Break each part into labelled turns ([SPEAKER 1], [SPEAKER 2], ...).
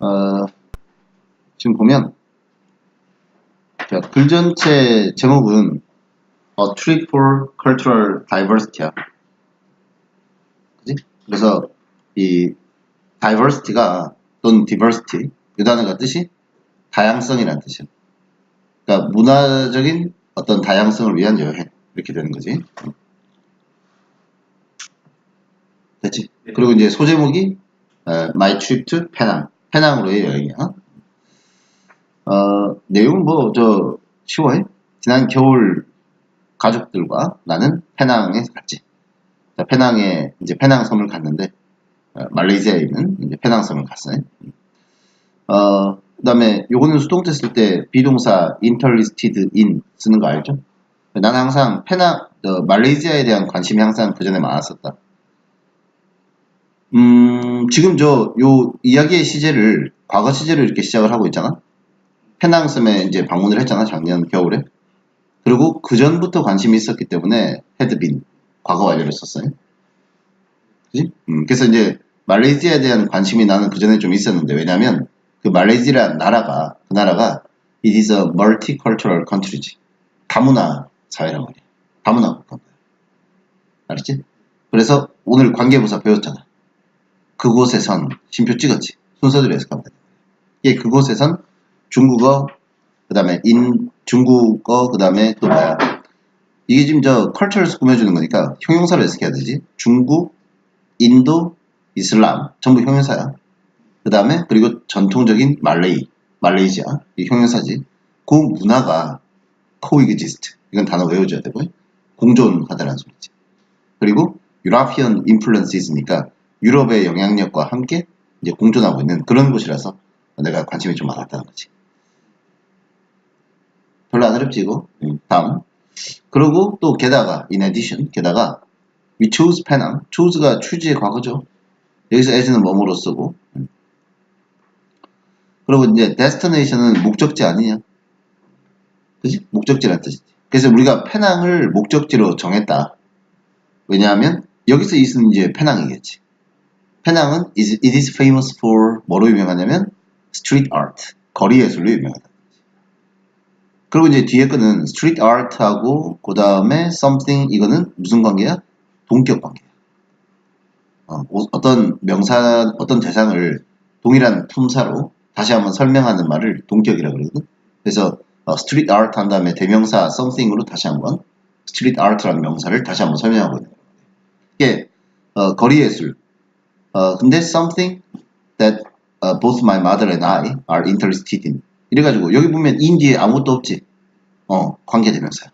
[SPEAKER 1] 어, 지금 보면 자, 글 전체 제목은 A Trip for Cultural Diversity야. 그지? 그래서 이 diversity가 또는 diversity 이 단어가 뜻이 다양성이라는 뜻이야. 그러니까 문화적인 어떤 다양성을 위한 여행 이렇게 되는 거지. 됐지?
[SPEAKER 2] 네.
[SPEAKER 1] 그리고 이제 소제목이 어, My Trip to 페낭 페낭으로의 여행이야. 어, 내용은 뭐 저 쉬워요. 지난 겨울 가족들과 나는 페낭에 갔지. 자, 페낭에 이제 페낭 섬을 갔는데 어, 말레이시아에 있는 이제 페낭 섬을 갔어요. 어, 그 다음에 요거는 수동태 쓸때 비동사 interested in 쓰는 거 알죠? 나는 항상 페낭 어, 말레이시아에 대한 관심이 항상 그 전에 많았었다. 음, 지금 저 요 이야기의 시제를 과거 시제로 이렇게 시작을 하고 있잖아. 페낭섬에 이제 방문을 했잖아 작년 겨울에. 그리고 그 전부터 관심이 있었기 때문에 헤드빈 과거 완료를 썼어요. 그지? 음, 그래서 이제 말레이시아에 대한 관심이 나는 그 전에 좀 있었는데 왜냐면 그 말레이시아 나라가 그 나라가 it is a multicultural country지. 다문화 사회란 말이야. 다문화 거야. 알았지? 그래서 오늘 관계부사 배웠잖아. 그곳에선 심표 찍었지. 순서대로 해석하면 돼. 예, 그곳에선 중국어, 그 다음에 인, 중국어, 그 다음에 또 뭐야. 이게 지금 저 컬처를 꾸며주는 거니까 형용사를 해석해야 되지. 중국, 인도, 이슬람. 전부 형용사야. 그 다음에 그리고 전통적인 말레이, 말레이시아. 이 형용사지. 그 문화가 coexist. 이건 단어 외워줘야 되고요. 공존하다라는 소리지. 그리고 유라피언 인플루언스니까 유럽의 영향력과 함께 이제 공존하고 있는 그런 곳이라서 내가 관심이 좀 많았다는 거지. 별로 안 어렵지 이거. 음, 다음. 그리고 또 게다가 in addition 게다가 we chose Penang. chose가 chose의 과거죠. 여기서 as는 뭐뭐로 쓰고. 음. 그리고 이제 destination은 목적지 아니냐. 그지? 목적지란 뜻이지. 그래서 우리가 페낭을 목적지로 정했다. 왜냐하면 여기서 있은 이제 페낭이겠지. 페낭은 is, it is famous for 뭐로 유명하냐면 street art, 거리 예술로 유명하다. 그리고 이제 뒤에 거는 street art하고 그 다음에 something 이거는 무슨 관계야? 동격 관계야. 어, 어떤 명사, 어떤 대상을 동일한 품사로 다시 한번 설명하는 말을 동격이라고 그러거든. 그래서 어, street art 한 다음에 대명사 something으로 다시 한번 street art라는 명사를 다시 한번 설명하고 있는 거예요. 이게 어, 거리 예술. 어, 근데 something that uh, both my mother and I are interested in. 이래가지고 여기 보면 in 뒤에 아무것도 없지. 어, 관계대명사야.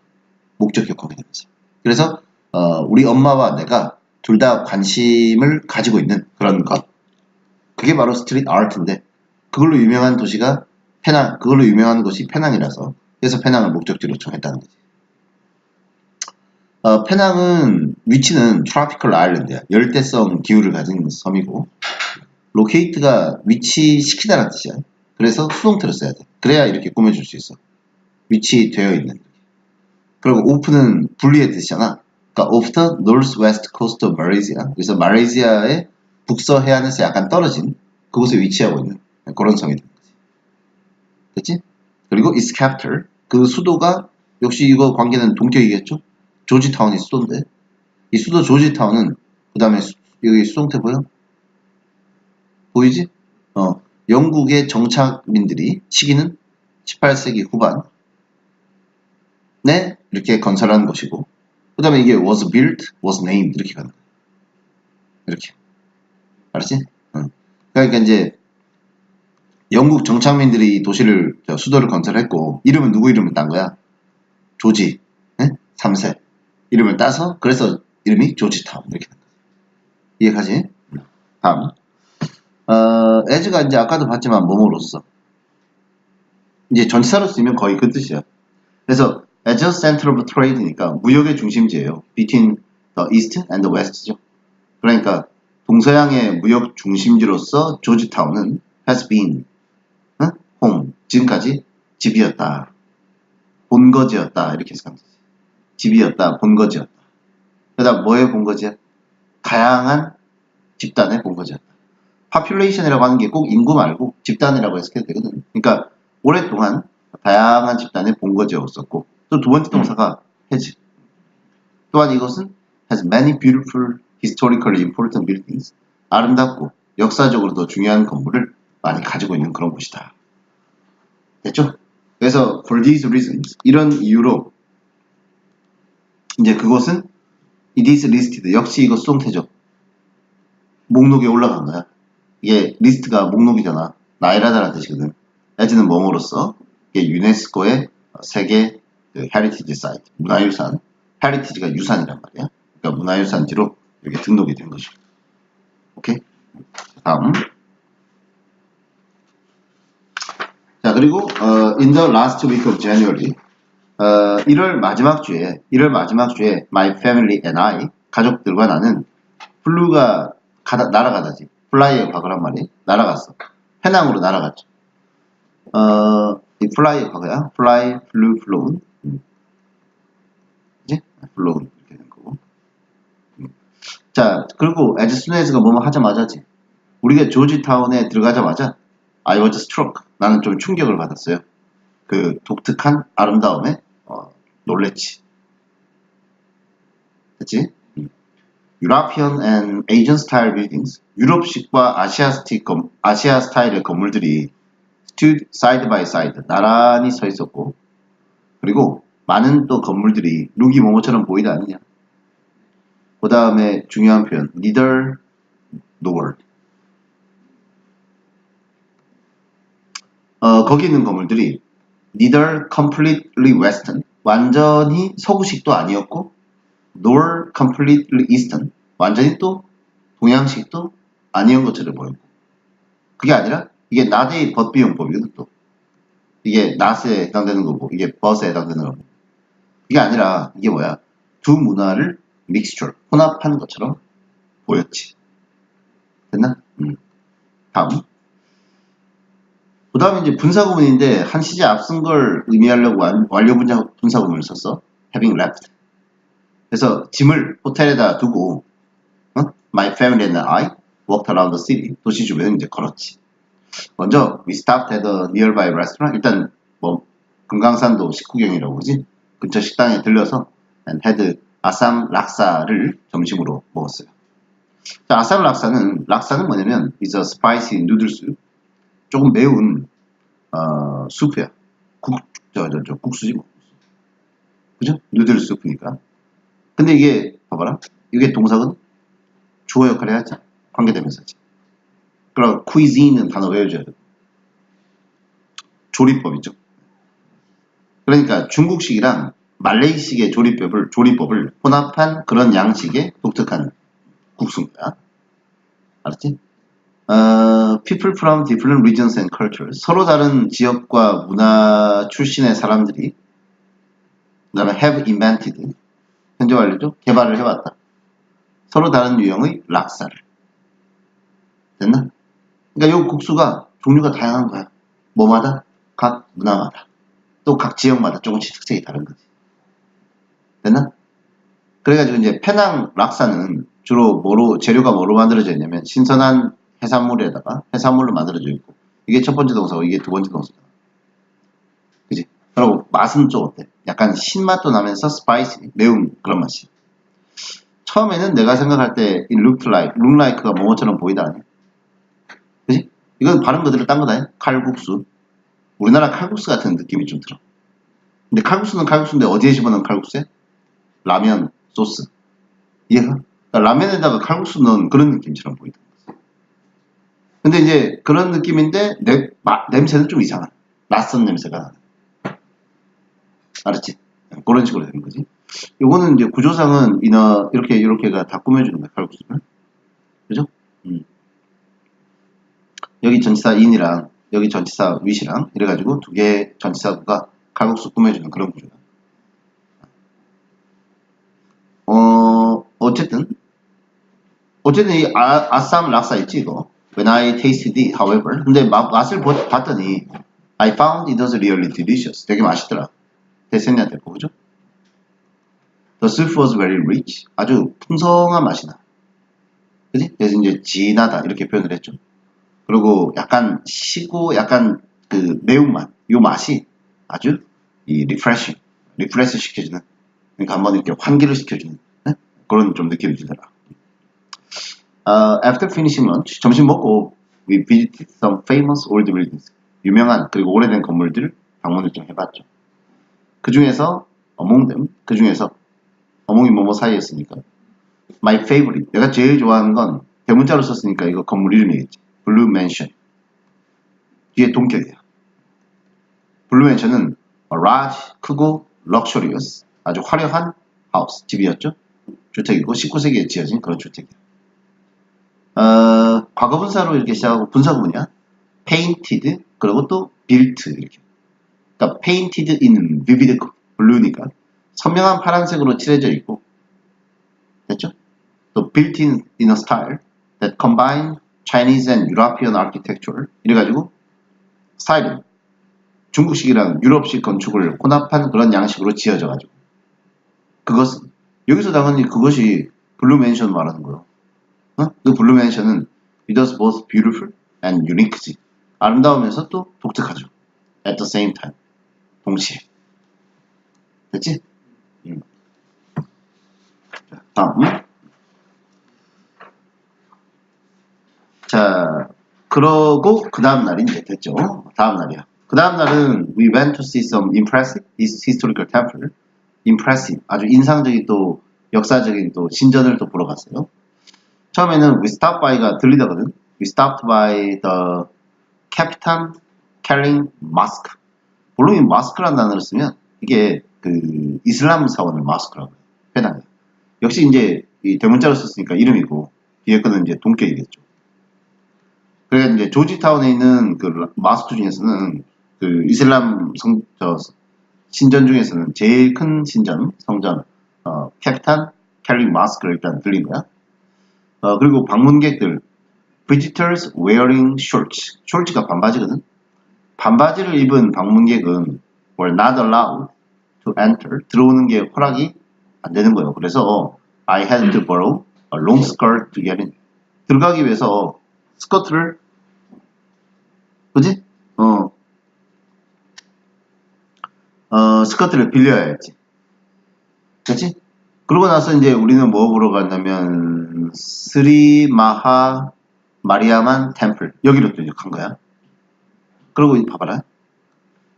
[SPEAKER 1] 목적격 관계대명사. 그래서 어, 우리 엄마와 내가 둘 다 관심을 가지고 있는 그런 것. 그게 바로 스트리트 아트인데 그걸로 유명한 도시가 페낭, 그걸로 유명한 곳이 페낭이라서 그래서 페낭을 목적지로 정했다는 거지. 어, 페낭은 위치는 트라피컬 아일랜드야. 열대성 기후를 가진 섬이고 로케이트가 위치시키다라는 뜻이야. 그래서 수동태로 써야 돼. 그래야 이렇게 꾸며줄 수 있어. 위치되어 있는. 그리고 오프는 분리의 뜻이잖아. 그러니까 off the northwest coast of Malaysia. 그래서 말레이시아의 북서 해안에서 약간 떨어진 그곳에 위치하고 있는 그런 섬이 되는 거지. 됐지? 그리고 its capital. 그 수도가 역시 이거 관계는 동격이겠죠? 조지타운이 수도인데 이 수도 조지타운은 그 다음에 여기 수동태 보여? 보이지? 어, 영국의 정착민들이 시기는 18세기 후반에 이렇게 건설한 곳이고 그 다음에 이게 was built, was named 이렇게 가는 거야. 이렇게 알았지? 응. 그러니까 이제 영국 정착민들이 도시를 수도를 건설했고 이름은 누구 이름을 딴 거야? 조지 네? 3세 이름을 따서 그래서 이름이 조지타운 이렇게 된 거야. 이해가지? 다음 어, as가 이제 아까도 봤지만 뭐뭐로써 이제 전치사로 쓰면 거의 그 뜻이야. 그래서 as a center of trade니까 무역의 중심지예요. between the east and the west죠. 그러니까 동서양의 무역 중심지로서 조지타운은 has been 응? home 지금까지 집이었다. 본거지였다. 이렇게 되지. 집이었다. 본거지였다. 그다음 뭐의 본거지야? 다양한 집단의 본거지였다. population이라고 하는 게 꼭 인구 말고 집단이라고 해석해도 되거든. 그러니까 오랫동안 다양한 집단의 본거지였었고 또 두 번째 동사가 has. 또한 이것은 has many beautiful historically important buildings. 아름답고 역사적으로도 중요한 건물을 많이 가지고 있는 그런 곳이다. 됐죠? 그래서 for these reasons 이런 이유로 이제 그것은 it is listed 역시 이거 수동태죠. 목록에 올라간 거야. 이게 리스트가 목록이잖아. 나이라다라는 뜻이거든. as는 뭐뭐로서 이게 유네스코의 세계 그 헤리티지 사이트 문화유산 헤리티지가 유산이란 말이야. 그러니까 문화유산 지로 이렇게 등록이 된 것이고. 오케이. 다음. 자 그리고 어, in the last week of January 어, 1월 마지막 주에 1월 마지막 주에 my family and I 가족들과 나는 플루가 가다, 날아가다지. 플라이의 과거란 말이 날아갔어. 해낭으로 날아갔죠. 어, 이 플라이의 과거야. 플라이 플루 플로운. 음. 그지? 플로운 이렇게 된 거고. 음. 자 그리고 as soon as가 뭐뭐 하자마자지. 우리가 조지타운에 들어가자마자 I was struck. 나는 좀 충격을 받았어요. 그 독특한 아름다움에. 어, 놀랬지 됐지? European and Asian style buildings 유럽식과 아시아 스틱 건, 아시아 스타일의 건물들이 stood side by side 나란히 서 있었고 그리고 많은 또 건물들이 룩이 뭐뭐처럼 보이다 아니냐 그 다음에 중요한 표현 neither nor 어, 거기 있는 건물들이 neither completely western 완전히 서구식도 아니었고 nor completely eastern. 완전히 또 동양식도 아니었던 것처럼 보였고. 그게 아니라 이게 나대의 법비용법이거든 또. 이게 낫에 해당되는 거고 이게 벗에 해당되는 거고. 이게 아니라 이게 뭐야? 두 문화를 믹스처 혼합한 것처럼 보였지. 됐나? 음. 다음 그 다음에 이제 분사구문인데 한 시제 앞선 걸 의미하려고 완료 분사, 분사구문을 썼어. having left. 그래서 짐을 호텔에다 두고 어? my family and I walked around the city. 도시 주변 이제 걸었지. 먼저 we stopped at a nearby restaurant. 일단 뭐 금강산도 식후경이라고 그러지. 근처 식당에 들려서 and had 아쌈 락사를 점심으로 먹었어요. 자, 아쌈 락사는 락사는 뭐냐면 is a spicy noodle soup. 조금 매운 어, 수프야. 국, 저, 저, 저, 국수지 뭐. 그죠? 누들 수프니까. 근데 이게, 봐봐라. 이게 동사건 주어 역할을 해야지. 관계대명사지. 그럼 cuisine은 단어 외워줘야 돼. 조리법이죠. 그러니까 중국식이랑 말레이식의 조리법을, 조리법을 혼합한 그런 양식의 독특한 국수인 거야. 알았지? 어, people from different regions and cultures. 서로 다른 지역과 문화 출신의 사람들이 그 다음에 have invented 현재 완료죠? 개발을 해왔다. 서로 다른 유형의 락사를. 됐나? 그러니까 이 국수가 종류가 다양한 거야. 뭐마다? 각 문화마다. 또 각 지역마다 조금씩 특색이 다른 거지. 됐나? 그래가지고 이제 페낭 락사는 주로 뭐로, 재료가 뭐로 만들어져 있냐면 신선한 해산물에다가 해산물로 만들어져 있고 이게 첫 번째 동사고 이게 두 번째 동사다. 그지? 그리고 맛은 좀 어때? 약간 신맛도 나면서 스파이시, 매운 그런 맛이. 처음에는 내가 생각할 때이 looked like, look like가 뭐처럼 보이다 아니야? 그지? 이건 발음 그대로 딴 거다. 칼국수. 우리나라 칼국수 같은 느낌이 좀 들어. 근데 칼국수는 칼국수인데 어디에 집어넣은 칼국수야? 라면 소스. 이해가? 그러니까 라면에다가 칼국수 넣은 그런 느낌처럼 보이다. 근데 이제 그런 느낌인데 내, 마, 냄새는 좀 이상한 낯선 냄새가 나는 알았지? 그런 식으로 되는 거지 요거는 이제 구조상은 이나 이렇게 이렇게가 다 꾸며주는 거야 칼국수를 그죠? 음. 여기 전치사 인이랑 여기 전치사 윗이랑 이래가지고 두 개의 전치사가 칼국수 꾸며주는 그런 구조다 어 어쨌든 어쨌든 이 아, 아쌈 락사 있지 이거 When I tasted it, however, 근데 맛, 맛을 봤더니 I found it was really delicious. 되게 맛있더라. 대세니한테 보죠. The soup was very rich. 아주 풍성한 맛이 나. 그지? 그래서 이제 진하다 이렇게 표현을 했죠. 그리고 약간 시고 약간 그 매운맛, 요 맛이 아주 이 리프레싱, 리프레시 시켜주는, 그러니까 한번 이렇게 환기를 시켜주는 네? 그런 좀 느낌이 들더라. Uh, after finishing lunch, 점심 먹고 we visited some famous old buildings. 유명한 그리고 오래된 건물들을 방문을 좀 해봤죠. 그 중에서 among them, 그 중에서 어몽이 뭐뭐 사이였으니까 my favorite, 내가 제일 좋아하는 건 대문자로 썼으니까 이거 건물 이름이겠지. 블루 맨션. 뒤에 동격이야. 블루 맨션은 large, 크고 luxurious, 아주 화려한 하우스, 집이었죠. 주택이고 19세기에 지어진 그런 주택이야. 어, 과거 분사로 이렇게 시작하고 분사 구문이야. painted, 그리고 또 built 이렇게. 그러니까 painted in vivid blue니까 선명한 파란색으로 칠해져 있고 됐죠? 또 built in in a style that combine Chinese and European architecture 이래가지고 스타일은 중국식이랑 유럽식 건축을 혼합한 그런 양식으로 지어져가지고 그것은 여기서 당연히 그것이 블루 맨션 말하는 거예요. 어? 그 블루 맨션은 it was both beautiful and unique. 아름다우면서 또 독특하죠. at the same time. 동시에. 됐지? 음. 자, 다음. 자, 그러고 그 다음 날이 이제 됐죠. 다음 날이야. 그 다음 날은 we went to see some impressive historical temple. impressive, 아주 인상적인 또 역사적인 또 신전을 또 보러 갔어요. 처음에는 we stopped by가 들리다거든. we stopped by the Capitan Carling Mosque. 물론 이 마스크라는 단어를 쓰면 이게 그 이슬람 사원을 마스크라고 해요. 편하게. 역시 이제 이 대문자로 썼으니까 이름이고 뒤에 거는 이제 동격이겠죠. 그래서 이제 조지타운에 있는 그 마스크 중에서는 그 이슬람 성, 저, 신전 중에서는 제일 큰 신전, 성전, 어, 캐피탄 캘링 마스크를 일단 들린 거야. 어, 그리고 방문객들, visitors wearing shorts. shorts가 반바지거든. 반바지를 입은 방문객은 were not allowed to enter. 들어오는 게 허락이 안 되는 거예요. 그래서 I had to borrow a long skirt to get in. 들어가기 위해서 스커트를 그지? 어, 어 스커트를 빌려야 했지. 그치? 그러고 나서 이제 우리는 뭐 보러 갔냐면 스리 마하 마리아만 템플 여기로 또 간 거야. 그리고 봐봐라.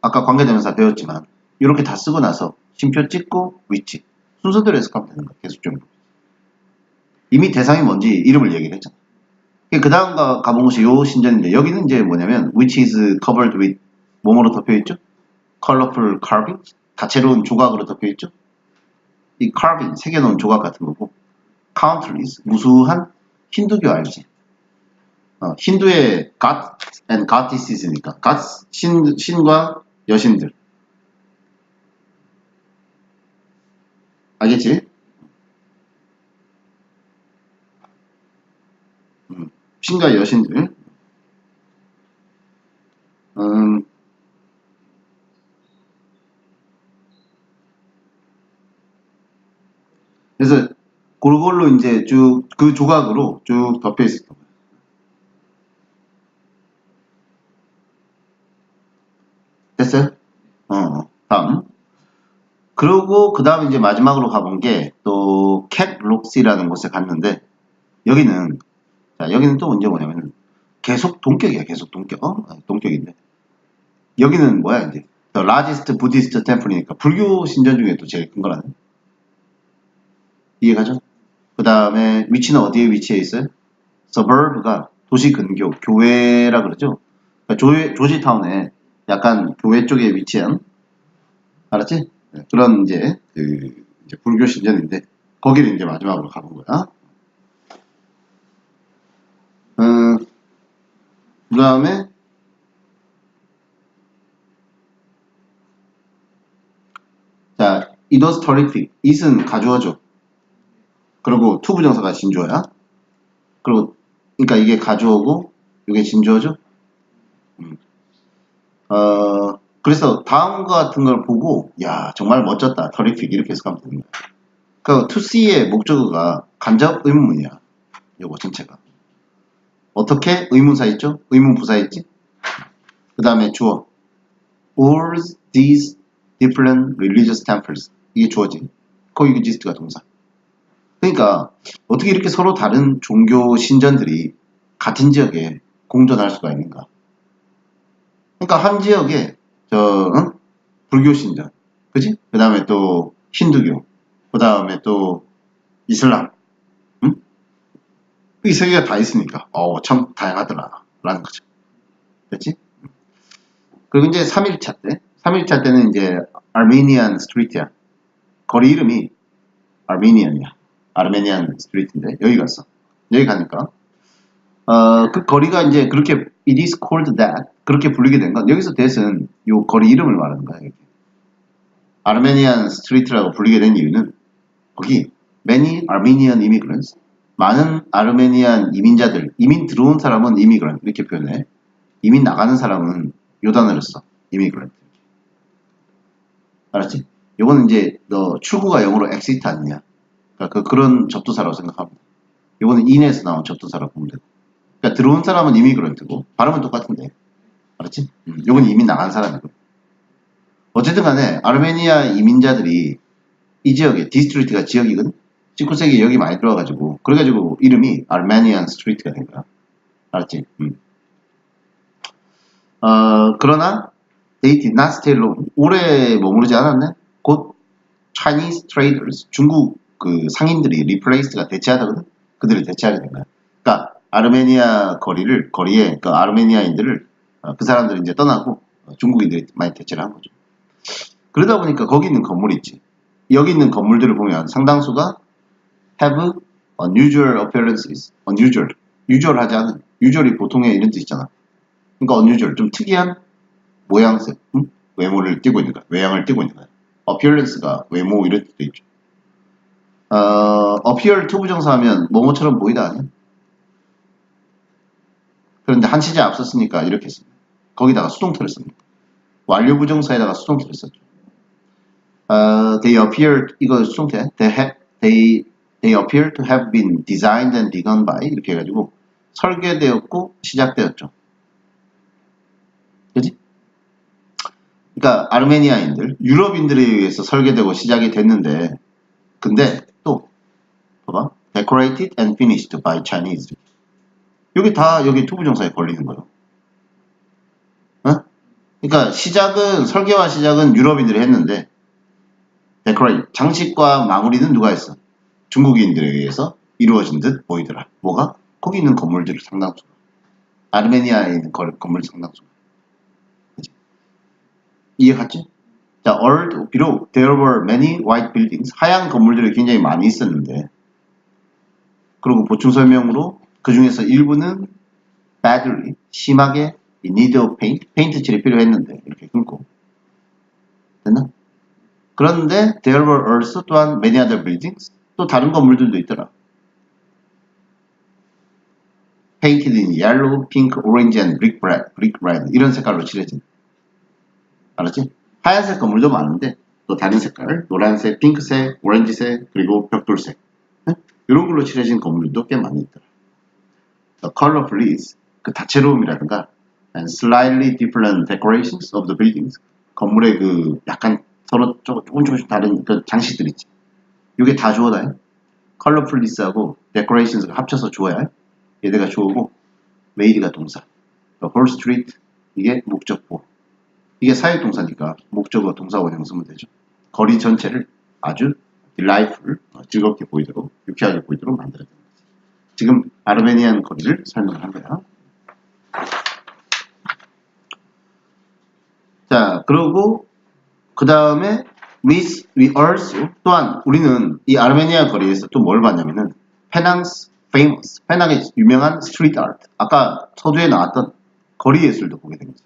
[SPEAKER 1] 아까 관계대명사 배웠지만 이렇게 다 쓰고 나서 심표 찍고 위치 순서대로 해석하면 되는 거야. 계속 좀 이미 대상이 뭔지 이름을 얘기를 했잖아. 그 다음 가본 곳이 요 신전인데 여기는 이제 뭐냐면 which is covered with 뭐뭐로 덮여 있죠? colorful carving 다채로운 조각으로 덮여 있죠? 이 carving 새겨놓은 조각 같은 거고 countless 무수한 힌두교 알지? 어, 힌두의 God and Goddesses니까 God 신, 신과 여신들 알겠지? 음, 신과 여신들 음, 그래서 그걸로 이제 쭉 그 조각으로 쭉 덮여 있었던 거예요. 됐어요? 어, 어, 다음. 그리고 그 다음 이제 마지막으로 가본 게 또 캣록시라는 곳에 갔는데 여기는 자 여기는 또 문제 뭐냐면 계속 동격이야 계속 동격 어? 동격인데 여기는 뭐야 이제 The largest Buddhist temple이니까 불교 신전 중에 또 제일 큰 거라는 이해가죠? 그 다음에 위치는 어디에 위치해 있어요? 서버브가 도시 근교, 교회라 그러죠? 그러니까 조, 조지타운에 약간 교회 쪽에 위치한 알았지? 네, 그런 이제 그 이제 불교 신전인데 거기를 이제 마지막으로 가본 거야. 음, 그 다음에 자, terrific. it은 가주어죠. 그리고 투부정사가 진주어야. 그리고 그러니까 이게 가주어고 이게 진주어죠. 음. 어, 그래서 다음과 같은 걸 보고 야 정말 멋졌다. 터리픽 이렇게 해석하면 거야. 그러니까 see의 목적어가 간접 의문문이야. 요거 전체가. 어떻게 의문사 있죠? 의문 부사 있지? 그 다음에 주어. All these different religious temples. 이게 주어지. coexist가 동사. 그러니까 어떻게 이렇게 서로 다른 종교 신전들이 같은 지역에 공존할 수가 있는가? 그러니까 한 지역에 저 응? 불교 신전, 그지? 그 다음에 또 힌두교, 그 다음에 또 이슬람, 응? 이세 개가 다 있으니까 어, 참 다양하더라 라는 거죠. 그렇지? 그리고 이제 3일차 때, 3일차 때는 이제 아르메니안 스트리트야. 거리 이름이 아르메니안이야. 아르메니안 스트리트인데 여기 갔어. 여기 가니까 어, 그 거리가 이제 그렇게 it is called that 그렇게 불리게 된 건 여기서 that은 요 거리 이름을 말하는 거야. 이렇게. 아르메니안 스트리트라고 불리게 된 이유는 거기 many Armenian immigrants 많은 아르메니안 이민자들 이민 들어온 사람은 immigrant 이렇게 표현해. 이민 나가는 사람은 요 단어를 써. immigrant. 알았지? 요거는 이제 너 출구가 영어로 exit 아니냐? 그러니까 그, 그런 접두사라고 생각합니다. 요거는 in에서 나온 접두사라고 보면 되고. 그러니까 들어온 사람은 이미그런트고 발음은 똑같은데. 알았지? 음, 요건 이민 나간 사람이고. 어쨌든 간에 아르메니아 이민자들이 이 지역에 디스트리트가 지역이거든. 19세기에 여기 많이 들어와가지고 그래가지고 이름이 아르메니안 스트리트가 된 거야. 알았지? 음. 어, 그러나 stay long. 오래 머무르지 않았네. 곧 Chinese traders, 중국 그 상인들이 replace가 대체하다거든. 그들을 대체하게 된 거야. 그러니까 아르메니아 거리를 거리에 그 아르메니아인들을 어, 그 사람들이 이제 떠나고 어, 중국인들이 많이 대체를 한 거죠. 그러다 보니까 거기 있는 건물이 있지. 여기 있는 건물들을 보면 상당수가 have unusual appearances. unusual. usual하지 않은. usual이 보통의 이런 뜻 있잖아. 그러니까 unusual. 좀 특이한 모양새, 음? 외모를 띠고 있는 거야. 외양을 띠고 있는 거야. appearance가 외모 이런 뜻도 있죠. 어, appear to 부정사하면 뭐뭐처럼 보이다 아니야? 그런데 한 시제 앞섰으니까 이렇게 했습니다. 거기다가 수동태를 씁니다. 완료 부정사에다가 수동태를 썼죠. 어, they appear 이거 수동태 they, have, they, they appear to have been designed and begun by 이렇게 해가지고 설계되었고 시작되었죠. 그지? 그러니까 아르메니아인들, 유럽인들에 의해서 설계되고 시작이 됐는데 근데 또 봐봐 decorated and finished by Chinese 여기 다 여기 투부정사에 걸리는 거예요. 어? 그러니까 시작은 설계와 시작은 유럽인들이 했는데 데코레이트 장식과 마무리는 누가 했어? 중국인들에 의해서 이루어진 듯 보이더라. 뭐가? 거기 있는 건물들 상당수. 아르메니아에 있는 거, 건물 상당수. 그치? 이해 갔지? 자, old, 비록 there were many white buildings, 하얀 건물들이 굉장히 많이 있었는데, 그리고 보충 설명으로 그 중에서 일부는 badly, 심하게 need of paint, 페인트 칠이 필요했는데, 이렇게 끊고. 됐나? 그런데 there were also 또한 many other buildings, 또 다른 건물들도 있더라. painted in yellow, pink, orange, and brick red, brick red 이런 색깔로 칠해진. 알았지? 하얀색 건물도 많은데 또 다른 색깔, 노란색, 핑크색, 오렌지색, 그리고 벽돌색 네? 이런 걸로 칠해진 건물도 꽤 많이 있더라. The colorful is 그 다채로움이라든가 and slightly different decorations of the buildings 건물의 그 약간 서로 조금 조금씩 다른 그 장식들 있지. 이게 다 주어다요. 컬러풀리스하고 데코레이션스가 합쳐서 주어야 얘네가 주어고 메이드가 동사. The whole street 이게 목적보. 이게 사역 동사니까 목적어 동사 원형 쓰면 되죠. 거리 전체를 아주 delightful, 즐겁게 보이도록 유쾌하게 보이도록 만들어야 됩니다. 지금 아르메니안 거리를 설명을 한 거야. 자, 그리고 그 다음에 we, we also 또한 우리는 이 아르메니아 거리에서 또 뭘 봤냐면은 페낭스 famous 페낭의 유명한 스트리트 아트 아까 서두에 나왔던 거리 예술도 보게 됩니다.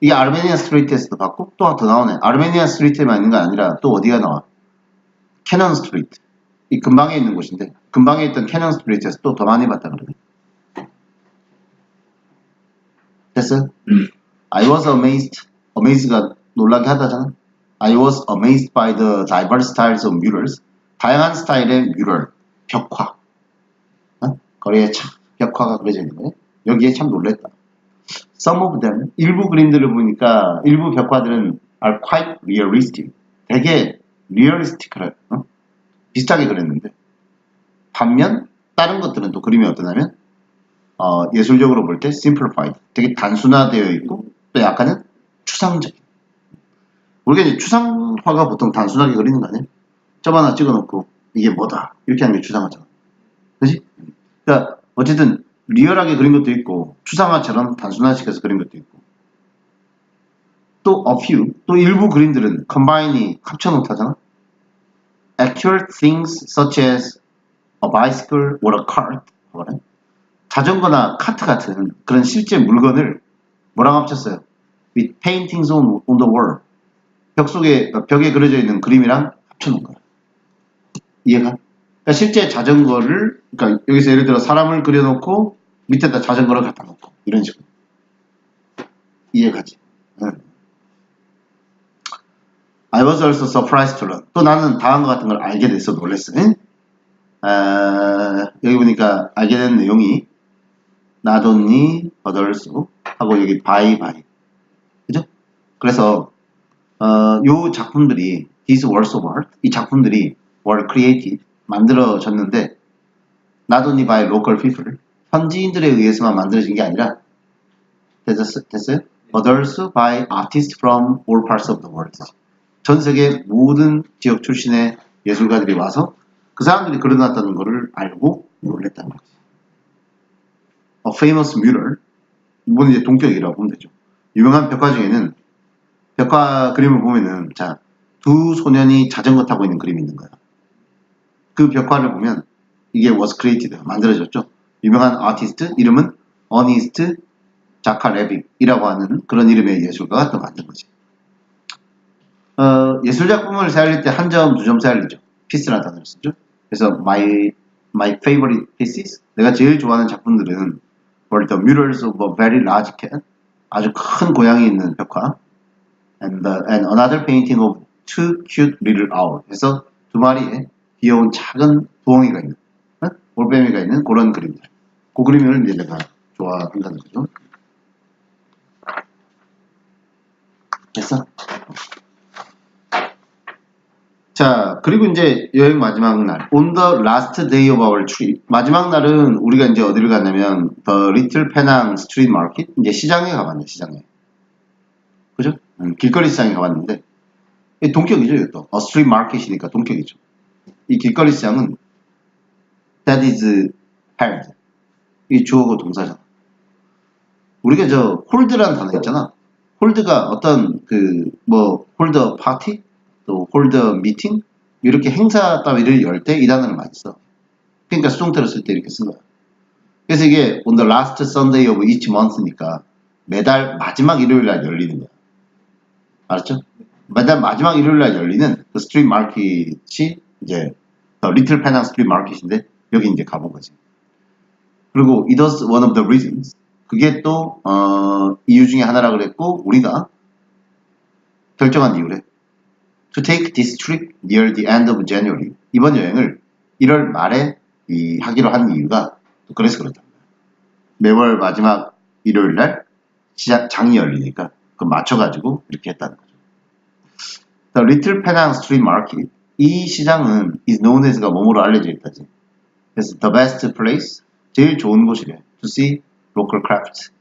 [SPEAKER 1] 이 아르메니아 스트리트에서도 봤고 또 더 나오네. 아르메니아 스트리트에만 있는 게 아니라 또 어디가 나와? 캐넌 스트리트. 이 근방에 있는 곳인데 근방에 있던 캐넌 스트리트에서 또 더 많이 봤다 그러네. 됐어? I was amazed. amaze가 놀라게 하다잖아. I was amazed by the diverse styles of murals. 다양한 스타일의 뮤럴, 벽화. 어? 거리에 착 벽화가 그려져 있는 거예요. 여기에 참 놀랬다. Some of them, 일부 그림들을 보니까 일부 벽화들은 are quite realistic. 되게 realistic하라, 어? 비슷하게 그렸는데 반면 다른 것들은 또 그림이 어떠냐면 어, 예술적으로 볼 때 simplified, 되게 단순화되어 있고 또 약간은 추상적인. 우리가 이제 추상화가 보통 단순하게 그리는 거 아니에요? 점 하나 찍어놓고 이게 뭐다 이렇게 하는 게 추상화잖아. 그지? 그러니까 어쨌든 리얼하게 그린 것도 있고 추상화처럼 단순화시켜서 그린 것도 있고 또 a few 또 일부 그림들은 combin이 합쳐 놓다잖아. accurate things such as a bicycle or a cart 뭐래? 자전거나 카트 같은 그런 실제 물건을 뭐랑 합쳤어요? with paintings on, on the wall 벽 속에 벽에 그려져 있는 그림이랑 합쳐 놓은 거야. 이해가? 그러니까 실제 자전거를 그러니까 여기서 예를 들어 사람을 그려놓고 밑에다 자전거를 갖다 놓고 이런 식으로 이해가지? 응. I was also surprised to learn. 또 나는 다음과 같은 걸 알게 돼서 놀랐어. 응? 아, 여기 보니까 알게 된 내용이 only others 하고 여기 by 그죠? 그래서 어, 요 작품들이 these works of art 이 작품들이 were created 만들어졌는데 only by local people 현지인들에 의해서만 만들어진 게 아니라 됐었, 됐어요? others by artists from all parts of the world 전 세계 모든 지역 출신의 예술가들이 와서 그 사람들이 그려놨다는 것을 알고 놀랬다는 거지. A famous mural 이건 이제 동격이라고 보면 되죠. 유명한 벽화 중에는 벽화 그림을 보면은 자 두 소년이 자전거 타고 있는 그림이 있는 거야. 그 벽화를 보면 이게 was created 만들어졌죠. 유명한 아티스트 이름은 어니스트 자카 레빅이라고 하는 그런 이름의 예술가가 또 만든 거지. 어, 예술 작품을 살릴 때 한 점, 두 점 살리죠. 피스라는 단어를 쓰죠. 그래서 my my favorite pieces 내가 제일 좋아하는 작품들은 were the murals of a very large cat 아주 큰 고양이 있는 벽화 and, the, and another painting of two cute little owls 그래서 두 마리의 귀여운 작은 부엉이가 있는 어? 올빼미가 있는 그런 그림들 그 그림을 이제 내가 좋아한다는 거죠 됐어? 자, 그리고 이제 여행 마지막 날. On the last day of our trip. 마지막 날은 우리가 이제 어디를 갔냐면, The Little Penang Street Market. 이제 시장에 가봤네, 시장에. 그죠? 음, 길거리 시장에 가봤는데, 이 동격이죠, 이것도. A street market이니까 동격이죠. 이 길거리 시장은, that is held. 이 주어고 동사잖아. 우리가 저, 홀드라는 단어 있잖아. 홀드가 어떤 그, 뭐, 홀드 파티? 또 홀더 미팅 이렇게 행사 따위를 열 때 이 단어를 많이 써. 그러니까 수동태로 쓸 때 이렇게 쓴 거야. 그래서 이게 on the last Sunday of each month니까 매달 마지막 일요일 날 열리는 거야. 알았죠? 매달 마지막 일요일 날 열리는 그 스트리트 마켓이 이제 리틀 페낭 스트리트 마켓인데 여기 이제 가본 거지. 그리고 it was one of the reasons. 그게 또 어, 이유 중에 하나라 그랬고 우리가 결정한 이유래. to take this trip near the end of January. 이번 여행을 1월 말에 이, 하기로 한 이유가 그래서 그렇다. 매월 마지막 일요일 날 시장, 장이 열리니까 그 맞춰가지고 이렇게 했다는 거죠. The Little Penang Street Market. 이 시장은 is known as가 몸으로 알려져 있다지. 그래서 the best place, 제일 좋은 곳이래. To see local crafts.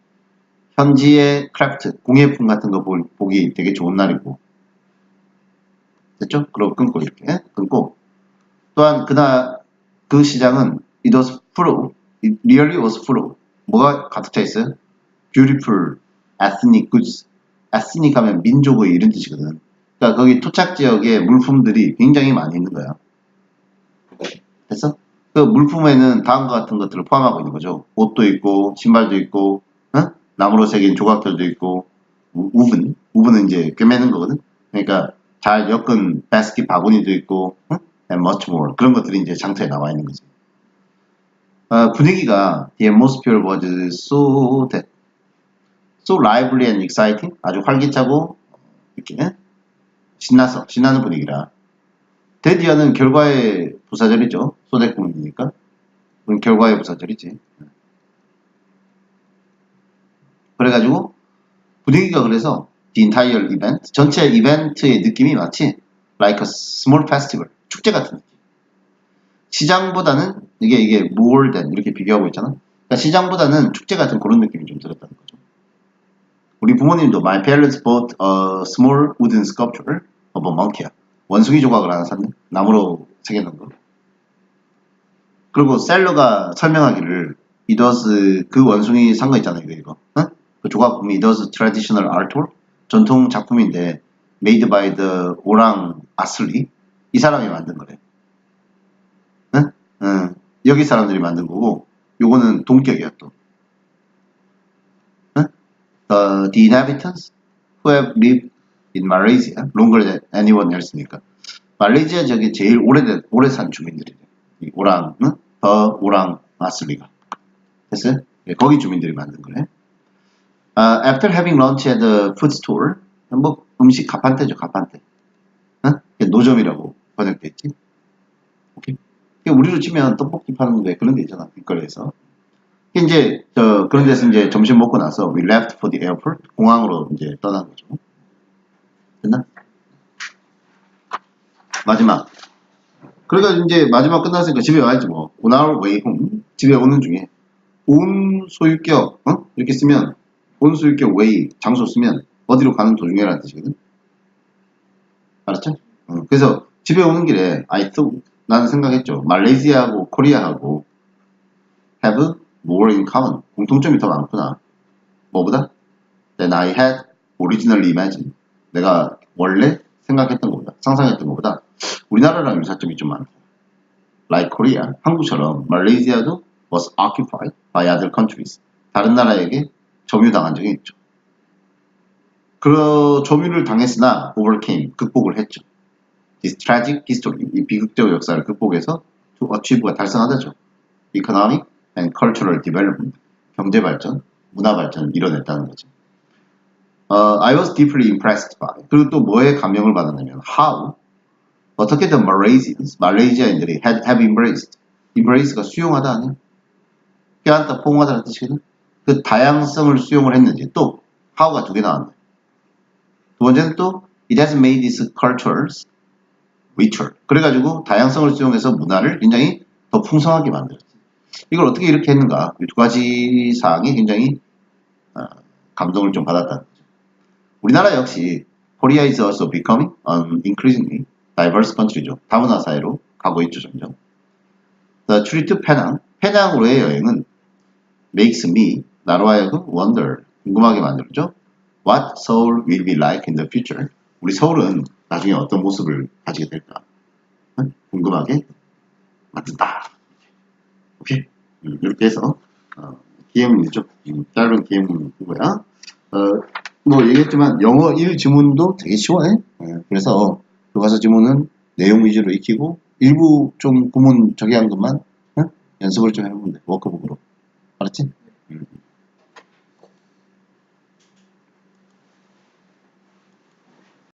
[SPEAKER 1] 현지의 크래프트, 공예품 같은 거 보기 되게 좋은 날이고 됐죠? 그리고 끊고 이렇게 끊고 또한 그날 그 시장은 it was full, it really was full. 뭐가 가득 차 있어요? beautiful, ethnic goods. ethnic 하면 민족의 이런 뜻이거든. 그러니까 거기 토착 지역에 물품들이 굉장히 많이 있는 거야. 됐어? 그 물품에는 다음과 같은 것들을 포함하고 있는 거죠. 옷도 있고, 신발도 있고, 어? 나무로 새긴 조각들도 있고, 우분, 우분은 이제 꿰매는 거거든. 그러니까 잘 엮은 바스킷 바구니도 있고, 응? and much more. 그런 것들이 이제 장터에 나와 있는 거지. 어, 분위기가 the atmosphere was so that, so lively and exciting. 아주 활기차고 이렇게 신나서 신나는 분위기라. 데디아는 결과의 부사절이죠. 소대국이니까. 그건 결과의 부사절이지. 그래가지고 분위기가 그래서 the entire event 전체 이벤트의 느낌이 마치 like a small festival 축제 같은 느낌. 시장보다는 이게 이게 more than 이렇게 비교하고 있잖아. 그러니까 시장보다는 축제 같은 그런 느낌이 좀 들었다는 거죠. 우리 부모님도 my parents bought a small wooden sculpture of a monkey야. 원숭이 조각을 하나 샀네. 나무로 새겨놓은 거. 그리고 셀러가 설명하기를 was 그 원숭이 산 거 있잖아요. 이거 이거. 응? 그 조각 보면 it was traditional artwork 전통 작품인데 made by the 오랑 아슬리 이 사람이 만든 거래. 응? 응. 여기 사람들이 만든 거고 요거는 동격이야 또. 응? Uh, the inhabitants who have lived in Malaysia longer than anyone else니까 말레이시아 저기 제일 오래된 오래 산 주민들이래. 이 오랑, 응? 더 오랑 아슬리가 됐어요? 예, 거기 주민들이 만든 거래. Uh, after having lunch at the food store, 뭐 음식 가판대죠 가판대. 응? 노점이라고 번역돼 있지. 오케이. 우리로 치면 떡볶이 파는 데 그런 데 있잖아 길거리에서. 이제 저 그런 데서 이제 점심 먹고 나서 we left for the airport 공항으로 이제 떠난 거죠. 됐나? 마지막. 그러니까 이제 마지막 끝났으니까 집에 와야지 뭐. On our way home 집에 오는 중에 온 소유격 어? 이렇게 쓰면 온 소유격 way 장소 쓰면 어디로 가는 도중에라는 뜻이거든. 알았죠? 어, 그래서 집에 오는 길에 I thought 나는 생각했죠. 말레이시아하고 코리아하고 have more in common. 공통점이 더 많구나. 뭐보다? Than I had originally imagined. 내가 원래 생각했던 것보다, 상상했던 것보다 우리나라랑 유사점이 좀 많다. Like Korea, 한국처럼 말레이시아도 was occupied by other countries. 다른 나라에게 점유당한 적이 있죠. 그 점유를 당했으나 overcame, 극복을 했죠. This tragic history, 이 비극적 역사를 극복해서 to achieve가 달성하다죠. Economic and cultural development, 경제 발전, 문화 발전을 이뤄냈다는 거죠. 어, I was deeply impressed by. 그리고 또 뭐에 감명을 받았냐면 how 어떻게 the Malaysians, 말레이시아인들이 had, have embraced. embrace가 수용하다 아니야? 껴안다, 포옹하다는 뜻이거든. 그 다양성을 수용을 했는지 또 how가 두 개 나왔네. 두 번째는 또 it has made its cultures richer. 그래가지고 다양성을 수용해서 문화를 굉장히 더 풍성하게 만들었지. 이걸 어떻게 이렇게 했는가? 이 두 가지 사항이 굉장히 어, 감동을 좀 받았다는 거죠. 우리나라 역시 Korea is also becoming an increasingly diverse country죠. 다문화 사회로 가고 있죠, 점점. The trip to Penang, 페낭으로의 여행은 makes me, 나로 하여금 wonder, 궁금하게 만들죠. What Seoul will be like in the future. 우리 서울은 나중에 어떤 모습을 가지게 될까? 응? 궁금하게 만든다. 오케이? 음, 이렇게 해서 어, 기행문이죠. 음, 짧은 기행문이고요. 어, 뭐 얘기했지만 영어 1 지문도 되게 쉬워해. 예, 그래서 교과서 지문은 내용 위주로 익히고 일부 좀 구문 저기 한 것만 응? 연습을 좀 해보면 돼. 워크북으로. 알았지?